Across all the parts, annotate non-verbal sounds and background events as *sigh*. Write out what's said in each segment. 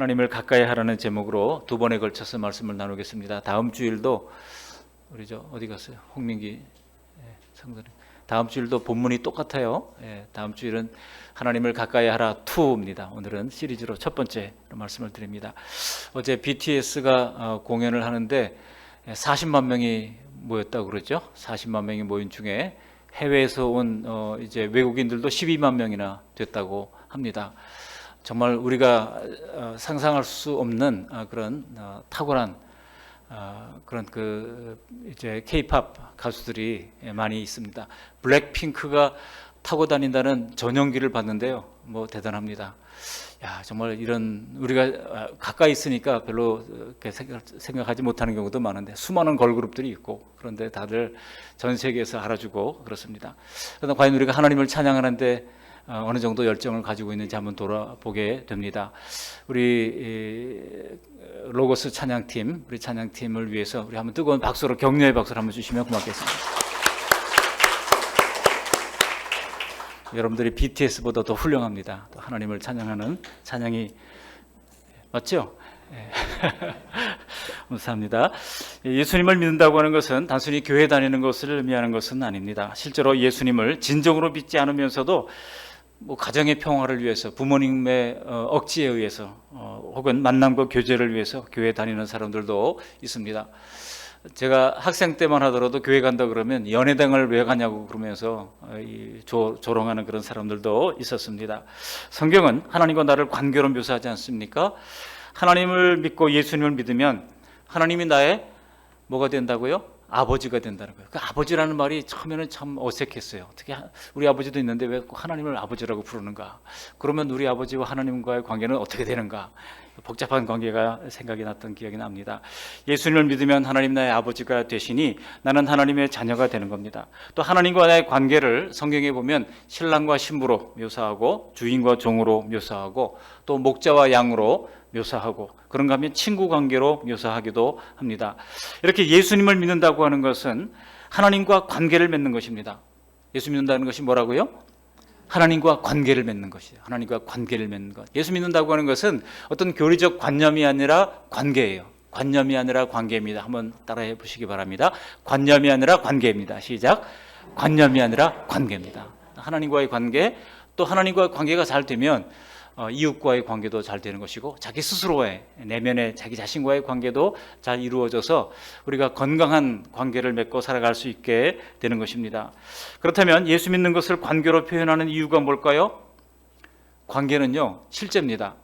하나님을 가까이 하라는 제목으로 두 번에 걸쳐서 말씀을 나누겠습니다. 다음 주일도 우리 저 어디 갔어요? 홍민기 예, 성도님. 다음 주일도 본문이 똑같아요. 예, 다음 주일은 하나님을 가까이 하라 2입니다. 오늘은 시리즈로 첫 번째 말씀을 드립니다. 어제 BTS가 어, 공연을 하는데 40만 명이 모였다고 그러죠. 40만 명이 모인 중에 해외에서 온 어, 이제 외국인들도 12만 명이나 됐다고 합니다. 정말 우리가 어, 상상할 수 없는 어, 그런 어, 탁월한 어, 그런 그 이제 K-팝 가수들이 많이 있습니다. 블랙핑크가 타고 다닌다는 전용기를 봤는데요. 뭐 대단합니다. 야 정말 이런 우리가 아, 가까이 있으니까 별로 생각하지 못하는 경우도 많은데 수많은 걸그룹들이 있고 그런데 다들 전 세계에서 알아주고 그렇습니다. 그러나 과연 우리가 하나님을 찬양하는데 어, 어느 정도 열정을 가지고 있는지 한번 돌아보게 됩니다. 우리 이, 로고스 찬양팀, 우리 찬양팀을 위해서 우리 한번 뜨거운 박수로 격려의 박수를 한번 주시면 고맙겠습니다. 여러분들이 BTS보다 더 훌륭합니다. 또 하나님을 찬양하는 찬양이 맞죠? 예. *laughs* 감사합니다. 예수님을 믿는다고 하는 것은 단순히 교회 다니는 것을 의미하는 것은 아닙니다. 실제로 예수님을 진정으로 믿지 않으면서도 뭐 가정의 평화를 위해서 부모님의 어, 억지에 의해서 어, 혹은 만남과 교제를 위해서 교회 다니는 사람들도 있습니다. 제가 학생 때만 하더라도 교회 간다 그러면 연회당을 왜 가냐고 그러면서 어, 이 조, 조롱하는 그런 사람들도 있었습니다. 성경은 하나님과 나를 관계로 묘사하지 않습니까? 하나님을 믿고 예수님을 믿으면 하나님이 나의 뭐가 된다고요? 아버지가 된다는 거예요. 그 아버지라는 말이 처음에는 참 어색했어요. 어떻게 하- 우리 아버지도 있는데 왜꼭 하나님을 아버지라고 부르는가? 그러면 우리 아버지와 하나님과의 관계는 어떻게 되는가? 복잡한 관계가 생각이 났던 기억이 납니다. 예수님을 믿으면 하나님 나의 아버지가 되시니 나는 하나님의 자녀가 되는 겁니다. 또 하나님과 나의 관계를 성경에 보면 신랑과 신부로 묘사하고 주인과 종으로 묘사하고 또 목자와 양으로 묘사하고 그런가 하면 친구 관계로 묘사하기도 합니다. 이렇게 예수님을 믿는다고 하는 것은 하나님과 관계를 맺는 것입니다. 예수 믿는다는 것이 뭐라고요? 하나님과 관계를 맺는 것이에요. 하나님과 관계를 맺는 것. 예수 믿는다고 하는 것은 어떤 교리적 관념이 아니라 관계예요. 관념이 아니라 관계입니다. 한번 따라해 보시기 바랍니다. 관념이 아니라 관계입니다. 시작. 관념이 아니라 관계입니다. 하나님과의 관계, 또 하나님과의 관계가 잘 되면 어, 이웃과의 관계도 잘 되는 것이고 자기 스스로의 내면의 자기 자신과의 관계도 잘 이루어져서 우리가 건강한 관계를 맺고 살아갈 수 있게 되는 것입니다. 그렇다면 예수 믿는 것을 관계로 표현하는 이유가 뭘까요? 관계는요 실제입니다.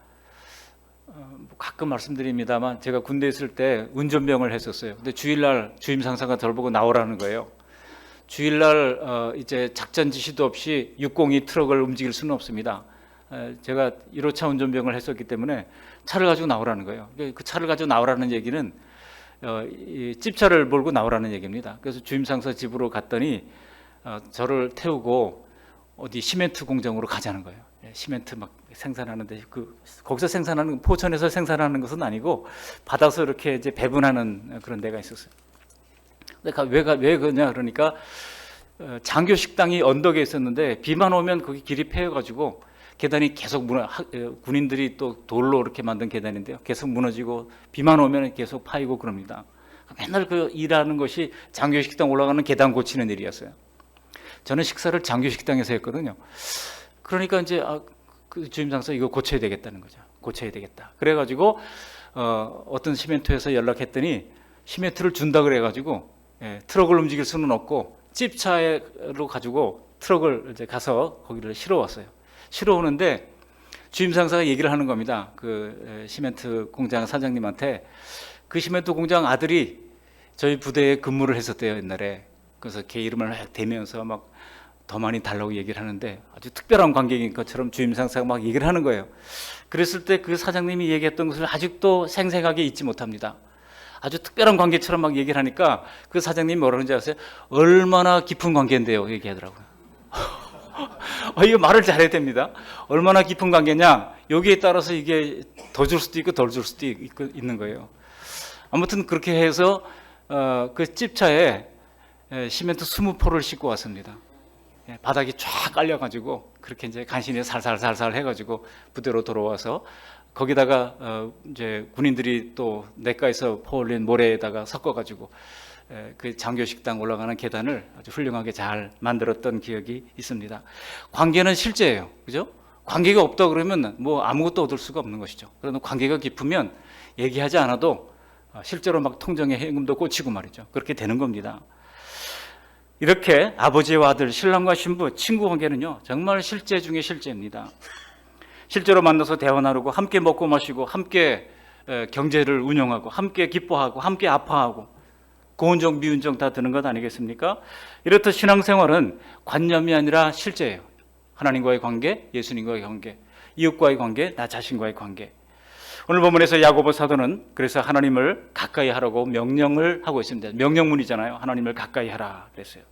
어, 뭐 가끔 말씀드립니다만 제가 군대 에 있을 때 운전병을 했었어요. 근데 주일날 주임 상사가 저를 보고 나오라는 거예요. 주일날 어, 이제 작전 지시도 없이 602 트럭을 움직일 수는 없습니다. 에, 제가 1호차 운전병을 했었기 때문에 차를 가지고 나오라는 거예요. 그 차를 가지고 나오라는 얘기는 어, 이 집차를 몰고 나오라는 얘기입니다. 그래서 주임 상사 집으로 갔더니 어, 저를 태우고 어디 시멘트 공장으로 가자는 거예요. 예, 시멘트 막 생산하는데 그 거기서 생산하는 포천에서 생산하는 것은 아니고 받아서 이렇게 이제 배분하는 그런 데가 있었어요. 근데 가- 왜, 가- 왜 그러냐 그러니까 어, 장교 식당이 언덕에 있었는데 비만 오면 거기 길이 패여가지고 계단이 계속 무너 하- 어, 군인들이 또 돌로 이렇게 만든 계단인데요. 계속 무너지고 비만 오면 계속 파이고 그럽니다. 맨날 그 일하는 것이 장교 식당 올라가는 계단 고치는 일이었어요. 저는 식사를 장교 식당에서 했거든요. 그러니까 이제 아, 그 주임 상사 이거 고쳐야 되겠다는 거죠. 고쳐야 되겠다. 그래가지고 어, 어떤 시멘트에서 연락했더니 시멘트를 준다 그래가지고 예, 트럭을 움직일 수는 없고 집차로 가지고 트럭을 이제 가서 거기를 실어 왔어요. 실어 오는데 주임 상사가 얘기를 하는 겁니다. 그 에, 시멘트 공장 사장님한테 그 시멘트 공장 아들이 저희 부대에 근무를 했었대요 옛날에. 그래서 걔 이름을 막 대면서 막 더 많이 달라고 얘기를 하는데 아주 특별한 관계인 것처럼 주임 상사가 막 얘기를 하는 거예요. 그랬을 때 그 사장님이 얘기했던 것을 아직도 생생하게 잊지 못합니다. 아주 특별한 관계처럼 막 얘기를 하니까 그 사장님이 뭐라 그러는지 아세요? 얼마나 깊은 관계인데요. 얘기하더라고요. 어, 이거 말을 잘해야 됩니다. 얼마나 깊은 관계냐? 여기에 따라서 이게 더 줄 수도 있고 덜 줄 수도 있, 있는 거예요. 아무튼 그렇게 해서 어, 그 집차에 에, 시멘트 20포를 싣고 왔습니다. 예, 바닥이 쫙 깔려가지고 그렇게 이제 간신히 살살살살 해가지고 부대로 돌아와서 거기다가 어, 이제 군인들이 또 내과에서 퍼올린 모래에다가 섞어가지고 에, 그 장교 식당 올라가는 계단을 아주 훌륭하게 잘 만들었던 기억이 있습니다. 관계는 실제예요, 그죠? 관계가 없다 그러면 뭐 아무것도 얻을 수가 없는 것이죠. 그러나 관계가 깊으면 얘기하지 않아도 어, 실제로 막 통정의 해금도 꽂히고 말이죠. 그렇게 되는 겁니다. 이렇게 아버지와 아들, 신랑과 신부, 친구 관계는요, 정말 실제 중에 실제입니다. 실제로 만나서 대화 나누고, 함께 먹고 마시고, 함께 에, 경제를 운영하고, 함께 기뻐하고, 함께 아파하고, 고운정, 미운정 다 드는 것 아니겠습니까? 이렇듯 신앙생활은 관념이 아니라 실제예요. 하나님과의 관계, 예수님과의 관계, 이웃과의 관계, 나 자신과의 관계. 오늘 본문에서 야고보 사도는 그래서 하나님을 가까이 하라고 명령을 하고 있습니다. 명령문이잖아요. 하나님을 가까이 하라 그랬어요.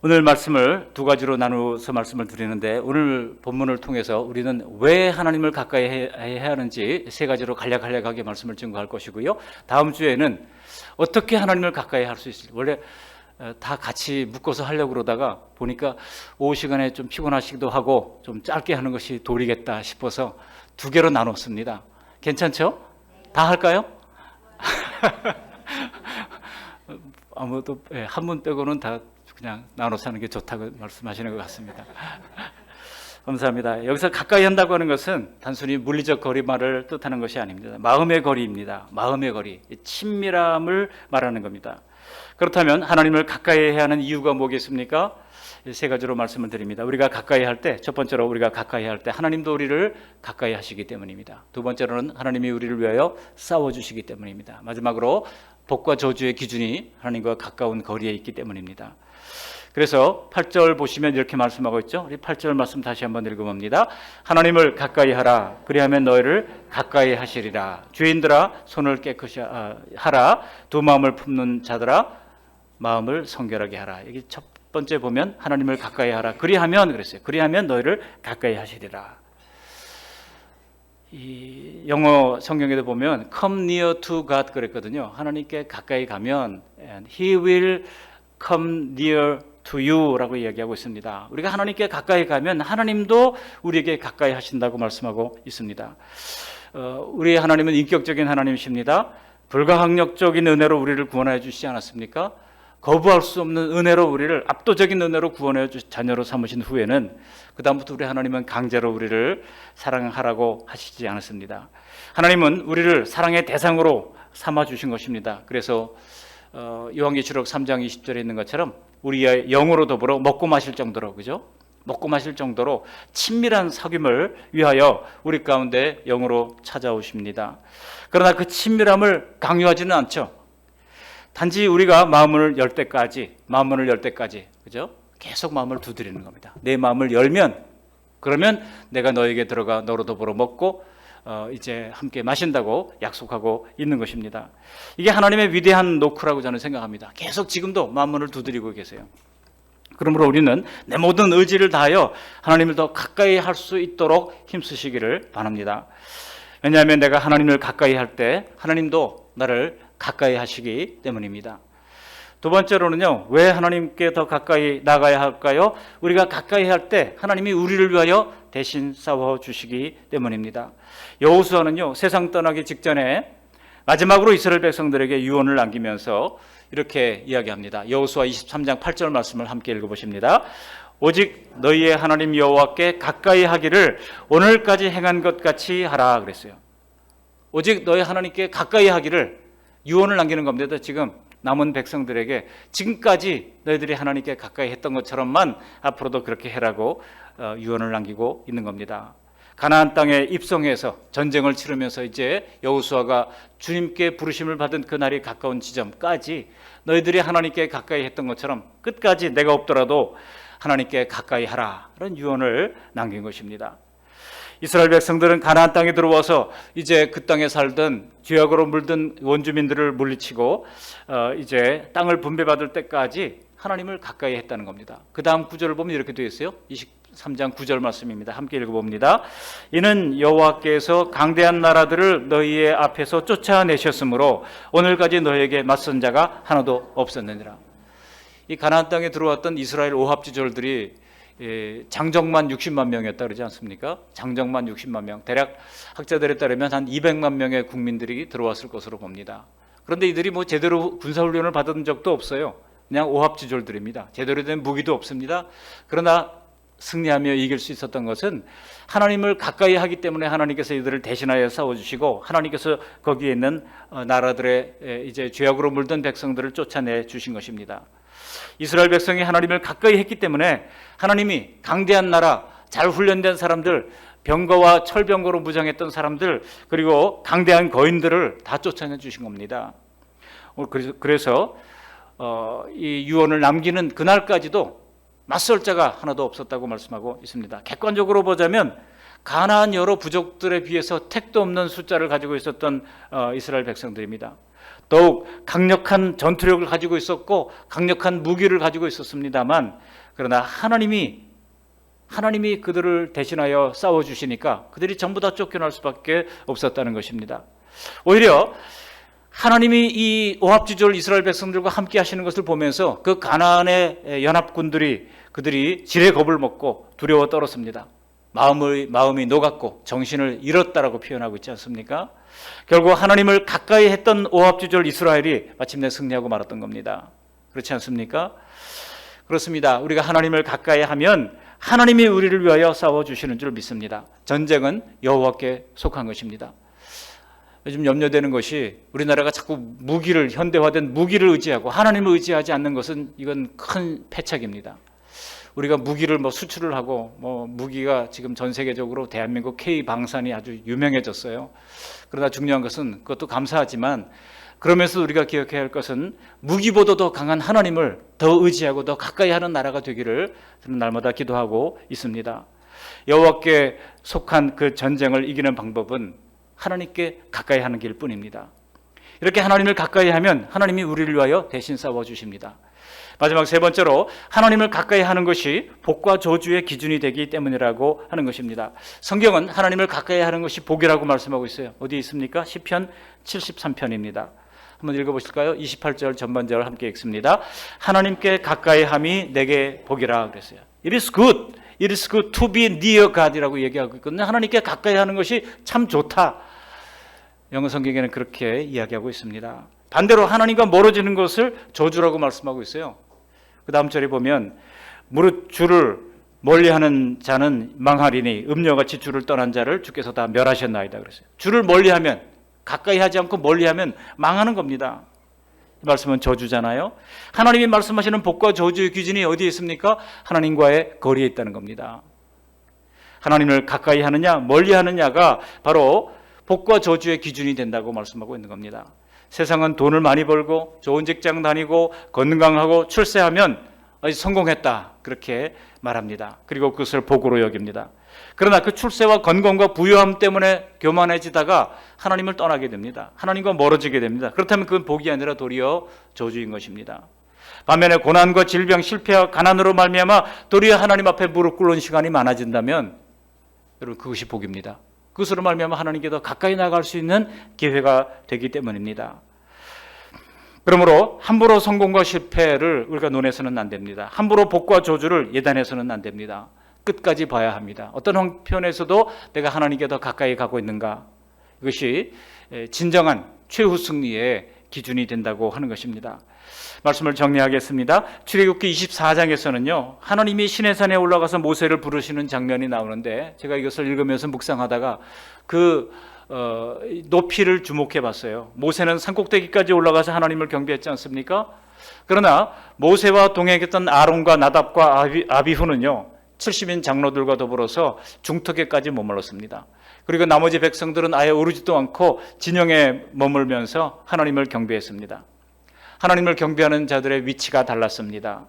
오늘 말씀을 두 가지로 나누어서 말씀을 드리는데 오늘 본문을 통해서 우리는 왜 하나님을 가까이 해- 해야 하는지 세 가지로 간략간략하게 말씀을 증거할 것이고요. 다음 주에는 어떻게 하나님을 가까이 할 수 있을지 원래 어, 다 같이 묶어서 하려고 그러다가 보니까 오후 시간에 좀 피곤하시기도 하고 좀 짧게 하는 것이 도리겠다 싶어서 두 개로 나눴습니다. 괜찮죠? 다 할까요? *laughs* 아무도 예, 한분 빼고는 다 그냥 나눠서 하는 게 좋다고 말씀하시는 것 같습니다. *laughs* 감사합니다. 여기서 가까이 한다고 하는 것은 단순히 물리적 거리말을 뜻하는 것이 아닙니다. 마음의 거리입니다. 마음의 거리, 친밀함을 말하는 겁니다. 그렇다면 하나님을 가까이 해야 하는 이유가 뭐겠습니까? 세 가지로 말씀을 드립니다. 우리가 가까이 할 때, 첫 번째로 우리가 가까이 할 때 하나님도 우리를 가까이 하시기 때문입니다. 두 번째로는 하나님이 우리를 위하여 싸워 주시기 때문입니다. 마지막으로 복과 저주의 기준이 하나님과 가까운 거리에 있기 때문입니다. 그래서 8절 보시면 이렇게 말씀하고 있죠. 우리 8절 말씀 다시 한번 읽어봅니다. 하나님을 가까이 하라. 그리하면 너희를 가까이 하시리라. 죄인들아 손을 깨끗이 아, 하라. 두 마음을 품는 자들아 마음을 성결하게 하라. 여기 첫 번째 보면 하나님을 가까이 하라. 그리하면 그랬어요. 그리하면 너희를 가까이 하시리라. 이 영어 성경에도 보면 come near to God 그랬거든요. 하나님께 가까이 가면 he will come near to you라고 이야기하고 있습니다. 우리가 하나님께 가까이 가면 하나님도 우리에게 가까이 하신다고 말씀하고 있습니다. 어, 우리 하나님은 인격적인 하나님이십니다. 불가항력적인 은혜로 우리를 구원해 주시지 않았습니까? 거부할 수 없는 은혜로 우리를 압도적인 은혜로 구원해 주 자녀로 삼으신 후에는 그 다음부터 우리 하나님은 강제로 우리를 사랑하라고 하시지 않았습니다. 하나님은 우리를 사랑의 대상으로 삼아 주신 것입니다. 그래서 어, 요한계시록 3장 20절에 있는 것처럼 우리의 영으로 더불어 먹고 마실 정도로 그죠? 먹고 마실 정도로 친밀한 사귐을 위하여 우리 가운데 영으로 찾아오십니다. 그러나 그 친밀함을 강요하지는 않죠. 단지 우리가 마음을 열 때까지, 마음을 열 때까지, 그죠? 계속 마음을 두드리는 겁니다. 내 마음을 열면, 그러면 내가 너에게 들어가 너로 더불어 먹고, 어, 이제 함께 마신다고 약속하고 있는 것입니다. 이게 하나님의 위대한 노크라고 저는 생각합니다. 계속 지금도 마음을 두드리고 계세요. 그러므로 우리는 내 모든 의지를 다하여 하나님을 더 가까이 할 수 있도록 힘쓰시기를 바랍니다. 왜냐하면 내가 하나님을 가까이 할 때 하나님도 나를 가까이 하시기 때문입니다. 두 번째로는요, 왜 하나님께 더 가까이 나가야 할까요? 우리가 가까이 할 때 하나님이 우리를 위하여 대신 싸워 주시기 때문입니다. 여호수아는요, 세상 떠나기 직전에 마지막으로 이스라엘 백성들에게 유언을 남기면서 이렇게 이야기합니다. 여호수아 23장 8절 말씀을 함께 읽어 보십니다. 오직 너희의 하나님 여호와께 가까이 하기를 오늘까지 행한 것 같이 하라 그랬어요. 오직 너희 하나님께 가까이 하기를 유언을 남기는 겁니다. 지금 남은 백성들에게 지금까지 너희들이 하나님께 가까이 했던 것처럼만 앞으로도 그렇게 해라고 어, 유언을 남기고 있는 겁니다. 가나안 땅에 입성해서 전쟁을 치르면서 이제 여호수아가 주님께 부르심을 받은 그 날이 가까운 지점까지 너희들이 하나님께 가까이 했던 것처럼 끝까지 내가 없더라도 하나님께 가까이 하라 그런 유언을 남긴 것입니다. 이스라엘 백성들은 가나안 땅에 들어와서 이제 그 땅에 살던 죄악으로 물든 원주민들을 물리치고 어, 이제 땅을 분배받을 때까지 하나님을 가까이 했다는 겁니다. 그 다음 구절을 보면 이렇게 되어 있어요. 23장 9절 말씀입니다. 함께 읽어봅니다. 이는 여호와께서 강대한 나라들을 너희의 앞에서 쫓아내셨으므로 오늘까지 너희에게 맞선 자가 하나도 없었느니라. 이 가나안 땅에 들어왔던 이스라엘 오합지졸들이 예, 장정만 60만 명이었다 그러지 않습니까? 장정만 60만 명. 대략 학자들에 따르면 한 200만 명의 국민들이 들어왔을 것으로 봅니다. 그런데 이들이 뭐 제대로 군사 훈련을 받은 적도 없어요. 그냥 오합지졸들입니다. 제대로 된 무기도 없습니다. 그러나 승리하며 이길 수 있었던 것은 하나님을 가까이 하기 때문에 하나님께서 이들을 대신하여 싸워주시고 하나님께서 거기에 있는 어, 나라들의 에, 이제 죄악으로 물든 백성들을 쫓아내 주신 것입니다. 이스라엘 백성이 하나님을 가까이 했기 때문에 하나님이 강대한 나라, 잘 훈련된 사람들, 병거와 철병거로 무장했던 사람들, 그리고 강대한 거인들을 다 쫓아내 주신 겁니다. 어, 그래서- 어, 이 유언을 남기는 그날까지도 맞설 자가 하나도 없었다고 말씀하고 있습니다. 객관적으로 보자면 가나안 여러 부족들에 비해서 택도 없는 숫자를 가지고 있었던 어, 이스라엘 백성들입니다. 더욱 강력한 전투력을 가지고 있었고 강력한 무기를 가지고 있었습니다만 그러나 하나님이 하나님이 그들을 대신하여 싸워 주시니까 그들이 전부 다 쫓겨날 수밖에 없었다는 것입니다. 오히려 하나님이 이 오합지졸 이스라엘 백성들과 함께 하시는 것을 보면서 그 가나안의 연합군들이 그들이 지레 겁을 먹고 두려워 떨었습니다. 마음의 마음이 녹았고 정신을 잃었다라고 표현하고 있지 않습니까? 결국 하나님을 가까이 했던 오합지졸 이스라엘이 마침내 승리하고 말았던 겁니다. 그렇지 않습니까? 그렇습니다. 우리가 하나님을 가까이 하면 하나님이 우리를 위하여 싸워 주시는 줄 믿습니다. 전쟁은 여호와께 속한 것입니다. 요즘 염려되는 것이 우리나라가 자꾸 무기를 현대화된 무기를 의지하고 하나님을 의지하지 않는 것은 이건 큰 패착입니다. 우리가 무기를 뭐 수출을 하고 뭐 무기가 지금 전 세계적으로 대한민국 K 방산이 아주 유명해졌어요. 그러나 중요한 것은 그것도 감사하지만 그러면서 우리가 기억해야 할 것은 무기보다 더 강한 하나님을 더 의지하고 더 가까이 하는 나라가 되기를 저는 날마다 기도하고 있습니다. 여호와께 속한 그 전쟁을 이기는 방법은 하나님께 가까이 하는 길 뿐입니다. 이렇게 하나님을 가까이 하면 하나님이 우리를 위하여 대신 싸워 주십니다. 마지막 세 번째로 하나님을 가까이 하는 것이 복과 저주의 기준이 되기 때문이라고 하는 것입니다. 성경은 하나님을 가까이 하는 것이 복이라고 말씀하고 있어요. 어디 있습니까? 시편 73편입니다. 한번 읽어보실까요? 28절 전반절 함께 읽습니다. 하나님께 가까이 함이 내게 복이라 그랬어요. It is good. It is good to be near God이라고 얘기하고 있거든요. 하나님께 가까이 하는 것이 참 좋다. 영어 성경에는 그렇게 이야기하고 있습니다. 반대로 하나님과 멀어지는 것을 저주라고 말씀하고 있어요. 그 다음 절에 보면 무릇 주를 멀리하는 자는 망하리니 음녀같이 주를 떠난 자를 주께서 다 멸하셨나이다 그랬어요. 주를 멀리하면 가까이 하지 않고 멀리하면 망하는 겁니다. 이 말씀은 저주잖아요. 하나님이 말씀하시는 복과 저주의 기준이 어디에 있습니까? 하나님과의 거리에 있다는 겁니다. 하나님을 가까이 하느냐 멀리 하느냐가 바로 복과 저주의 기준이 된다고 말씀하고 있는 겁니다. 세상은 돈을 많이 벌고 좋은 직장 다니고 건강하고 출세하면 성공했다 그렇게 말합니다. 그리고 그것을 복으로 여깁니다. 그러나 그 출세와 건강과 부유함 때문에 교만해지다가 하나님을 떠나게 됩니다. 하나님과 멀어지게 됩니다. 그렇다면 그건 복이 아니라 도리어 저주인 것입니다. 반면에 고난과 질병, 실패와 가난으로 말미암아 도리어 하나님 앞에 무릎 꿇는 시간이 많아진다면 여러분 그것이 복입니다. 그것으로 말미암아 하나님께 더 가까이 나갈 수 있는 기회가 되기 때문입니다. 그러므로 함부로 성공과 실패를 우리가 논해서는 안 됩니다. 함부로 복과 저주를 예단해서는 안 됩니다. 끝까지 봐야 합니다. 어떤 형편에서도 내가 하나님께 더 가까이 가고 있는가? 이것이 진정한 최후 승리의 기준이 된다고 하는 것입니다. 말씀을 정리하겠습니다. 출애굽기 24장에서는요. 하나님이 시내산에 올라가서 모세를 부르시는 장면이 나오는데 제가 이것을 읽으면서 묵상하다가 그 어, 높이를 주목해 봤어요. 모세는 산꼭대기까지 올라가서 하나님을 경배했지 않습니까? 그러나 모세와 동행했던 아론과 나답과 아비, 아비후는요. 70인 장로들과 더불어서 중턱에까지 머물렀습니다. 그리고 나머지 백성들은 아예 오르지도 않고 진영에 머물면서 하나님을 경배했습니다. 하나님을 경배하는 자들의 위치가 달랐습니다.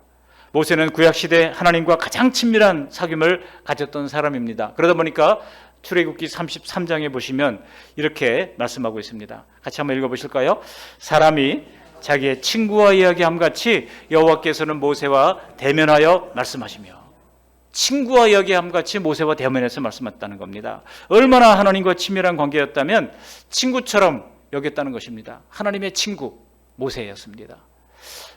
모세는 구약 시대 하나님과 가장 친밀한 사귐을 가졌던 사람입니다. 그러다 보니까 출애굽기 33장에 보시면 이렇게 말씀하고 있습니다. 같이 한번 읽어 보실까요? 사람이 자기의 친구와 이야기함 같이 여호와께서는 모세와 대면하여 말씀하시며 친구와 이야기함 같이 모세와 대면해서 말씀했다는 겁니다. 얼마나 하나님과 친밀한 관계였다면 친구처럼 여겼다는 것입니다. 하나님의 친구 모세였습니다.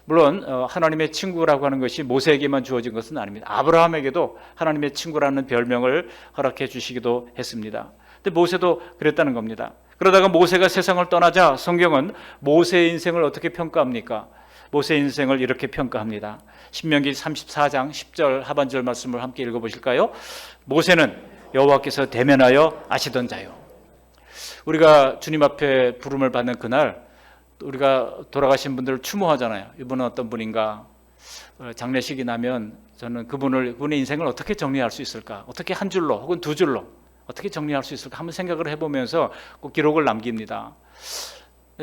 물론 어, 하나님의 친구라고 하는 것이 모세에게만 주어진 것은 아닙니다. 아브라함에게도 하나님의 친구라는 별명을 허락해 주시기도 했습니다. 근데 모세도 그랬다는 겁니다. 그러다가 모세가 세상을 떠나자 성경은 모세의 인생을 어떻게 평가합니까? 모세의 인생을 이렇게 평가합니다. 신명기 34장 10절 하반절 말씀을 함께 읽어 보실까요? 모세는 여호와께서 대면하여 아시던 자요. 우리가 주님 앞에 부름을 받는 그날 우리가 돌아가신 분들을 추모하잖아요. 이분은 어떤 분인가? 어, 장례식이 나면 저는 그분을 그분의 인생을 어떻게 정리할 수 있을까? 어떻게 한 줄로 혹은 두 줄로 어떻게 정리할 수 있을까? 한번 생각을 해보면서 꼭 기록을 남깁니다.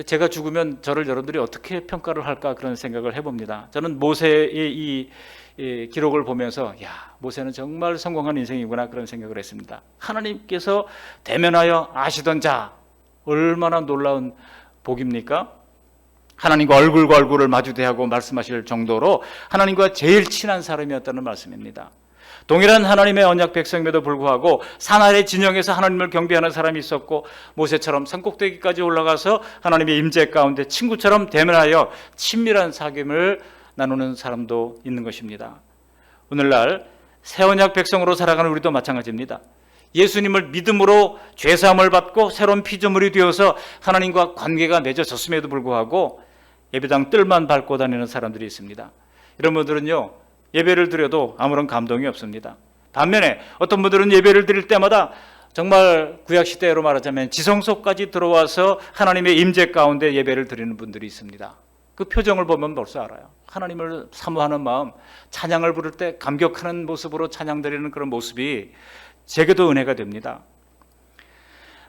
제가 죽으면 저를 여러분들이 어떻게 평가를 할까 그런 생각을 해봅니다. 저는 모세의 이, 이 기록을 보면서 야 모세는 정말 성공한 인생이구나 그런 생각을 했습니다. 하나님께서 대면하여 아시던 자 얼마나 놀라운 복입니까? 하나님과 얼굴과 얼굴을 마주대하고 말씀하실 정도로 하나님과 제일 친한 사람이었다는 말씀입니다. 동일한 하나님의 언약 백성임에도 불구하고 산 아래 진영에서 하나님을 경배하는 사람이 있었고 모세처럼 산 꼭대기까지 올라가서 하나님의 임재 가운데 친구처럼 대면하여 친밀한 사귐을 나누는 사람도 있는 것입니다. 오늘날 새 언약 백성으로 살아가는 우리도 마찬가지입니다. 예수님을 믿음으로 죄 사함을 받고 새로운 피조물이 되어서 하나님과 관계가 맺어졌음에도 불구하고 예배당 뜰만 밟고 다니는 사람들이 있습니다. 이런 분들은요 예배를 드려도 아무런 감동이 없습니다. 반면에 어떤 분들은 예배를 드릴 때마다 정말 구약 시대로 말하자면 지성소까지 들어와서 하나님의 임재 가운데 예배를 드리는 분들이 있습니다. 그 표정을 보면 벌써 알아요. 하나님을 사모하는 마음, 찬양을 부를 때 감격하는 모습으로 찬양 드리는 그런 모습이 제게도 은혜가 됩니다.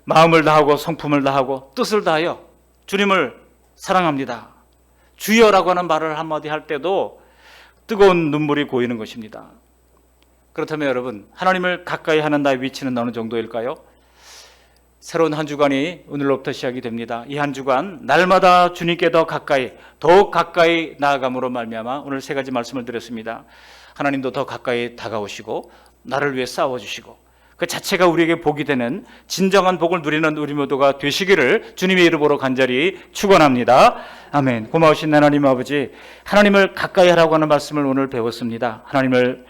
마음을 다하고 성품을 다하고 뜻을 다하여 주님을 사랑합니다. 주여라고 하는 말을 한마디 할 때도 뜨거운 눈물이 고이는 것입니다. 그렇다면 여러분, 하나님을 가까이 하는 나의 위치는 어느 정도일까요? 새로운 한 주간이 오늘로부터 시작이 됩니다. 이 한 주간 날마다 주님께 더 가까이, 더욱 가까이 나아감으로 말미암아 오늘 세 가지 말씀을 드렸습니다. 하나님도 더 가까이 다가오시고 나를 위해 싸워 주시고 그 자체가 우리에게 복이 되는 진정한 복을 누리는 우리 모두가 되시기를 주님의 이름으로 간절히 축원합니다. 아멘. 고마우신 하나님 아버지, 하나님을 가까이 하라고 하는 말씀을 오늘 배웠습니다. 하나님을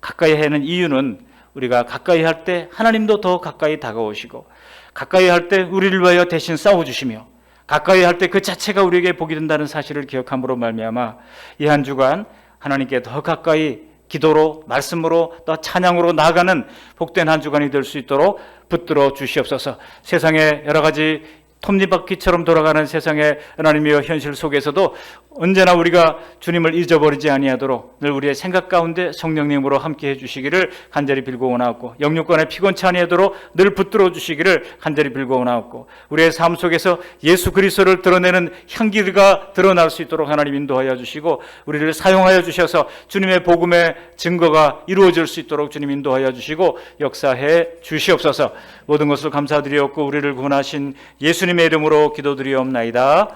가까이 하는 이유는 우리가 가까이 할 때 하나님도 더 가까이 다가오시고 가까이 할 때 우리를 위하여 대신 싸워 주시며 가까이 할 때 그 자체가 우리에게 복이 된다는 사실을 기억함으로 말미암아 이 한 주간 하나님께 더 가까이 기도로 말씀으로 또 찬양으로 나아가는 복된 한 주간이 될 수 있도록 붙들어 주시옵소서. 세상에 여러 가지 톱니바퀴처럼 돌아가는 세상의 하나님의 현실 속에서도 언제나 우리가 주님을 잊어버리지 아니하도록 늘 우리의 생각 가운데 성령님으로 함께 해주시기를 간절히 빌고 원하옵고 영육간에 피곤치 아니하도록 늘 붙들어 주시기를 간절히 빌고 원하옵고 우리의 삶 속에서 예수 그리스도를 드러내는 향기가 드러날 수 있도록 하나님 인도하여 주시고 우리를 사용하여 주셔서 주님의 복음의 증거가 이루어질 수 있도록 주님 인도하여 주시고 역사해 주시옵소서 모든 것을 감사드리옵고 우리를 구원하신 예수님의 이름으로 기도드리옵나이다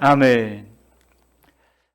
아멘.